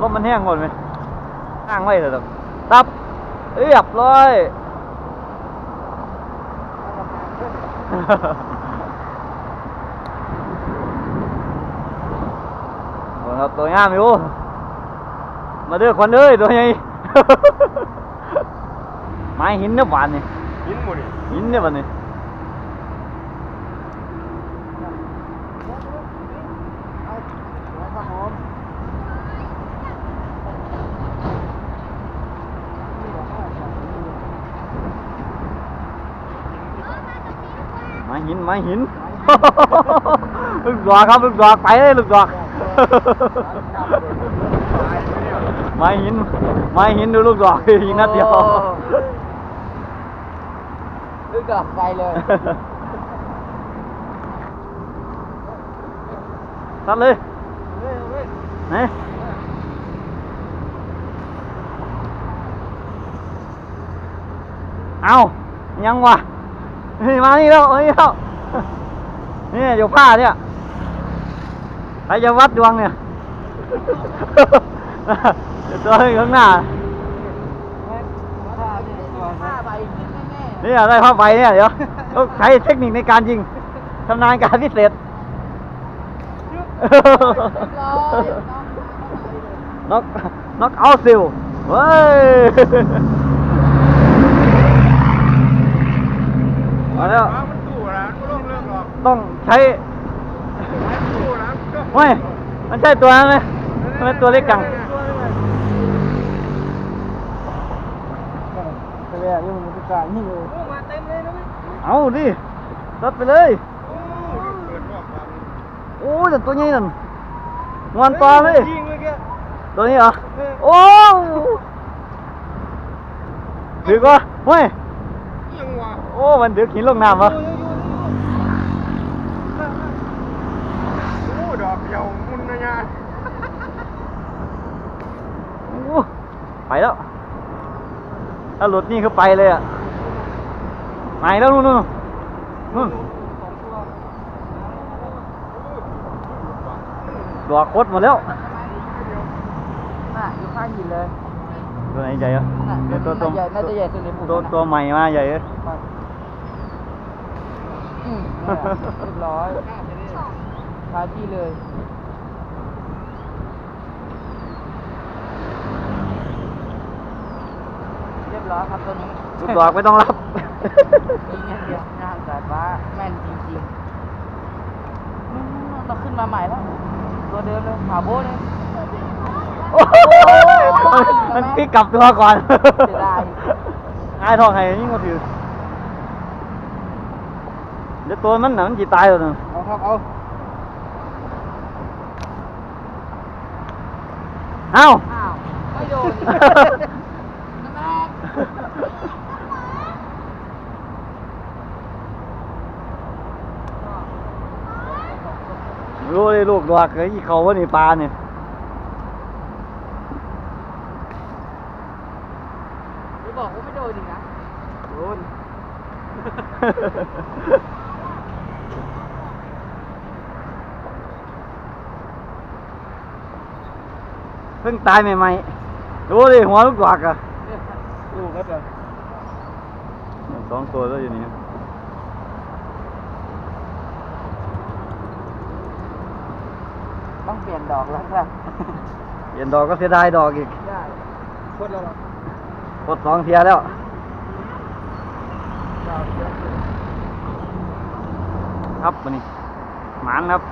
ลมมันแห้งหมดไหมข้างไว้เถอะตับเรียบร้อยโอ้ครับตัวงามอยู่มาเด้อควันเอ้ยตัวใหญ่ไม้หินเนื้อบานนี่ยินหมดนี่หินเนี่ยบานนี่ไม้หินไม้หินลูกดอกครับลูกดอกไปเลยลูกดอกไม้หินไม้หินดูลูกดอกยิงนัดเดียวลึกดอกไปเลยตัดเลยไหนเอายังวะ นี่มานี่แล้วเอ้ยแล้วนี่อยู่ผ้าเนี่ยใครจะวัดดวงเนี่ยเดี๋ยวตัวข้างหน้าห้าใบขึ้นแน่นี่อะไรผ้าใบเนี่ยเดี๋ยวต้องใช้เทคนิคในการยิงชำนาญการพิเศษๆร้อยน็อกน็อกเอาซิลเว้ยมาแล้ว ฟ้ามันตู้ร้านก็ต้องเลิกหรอก ต้อง ใช้ให้มันตู้ร้านก็เว้ยมันใช่ตัวนั้นไหมทำไมตัวเล็กจังทะเลนี่มันเป็นการนี่เลยโอ้มาเต็มเลยนะเว้ยเอาดิตัดไปเลยโอ้เปิดรอบฟังโอ้ยแต่ตัวนี้นั่นงอนตัวเลยยิงเลยแกตัวนี้เหรอโอ้ถือว่าเฮ้ยยังวะโอ้มันถือหินลงน้ำวะ โอ้ดอกเดียวมุนนะยา โอ้ ไปแล้ว ถ้าหลุดนี่คือไปเลยอะไปแล้วนู่นนู่นนู่นดอกคดหมดแล้วน่ะอยู่ข้างหินเลย ตัวไหนใหญ่อะน่ะเดี๋ยวตัวตัวน่าใหญ่น่าจะใหญ่สุดในหมู่ตัวบ้านตัวใหม่มาใหญ่เลยอืมเนี่ยเรียบร้อยคาที่เลย เรียบร้อยครับตัวนี้ลูกดอกไม่ต้องรับ ยิงอย่างเดียวหน้าสายฟ้าแม่นจริงๆนู่นๆๆเราขึ้นมาใหม่แล้ว ตัวเดิมเลยขาโบ้เลย โอ้โหมันพลิกกลับตัวก่อนเสียดายง่ายทองไห้ยิ่งกว่าถือเดี๋ยวตัวมันน่ะมันจีตายแล้วนะเอาครับเอาเอ้า อ้าว ไม่โดนนั่นแหละ รู้เลยลูกดอกไอ้เขาว่านี่ปลาเนี่ยไม่บอกว่าไม่โดนจริงนะโดนเพิ่งตายใหม่ๆรู้เลยหัวลูกดอกอะ ลูกก็จะสองตัวแล้วอยู่นี่ต้องเปลี่ยนดอกแล้วครับเปลี่ยนดอกก็เสียดายดอกอีกได้โคตรแล้วเหรอกดสองเทียแล้วดอกเยอะครับวันนี้หมานครับ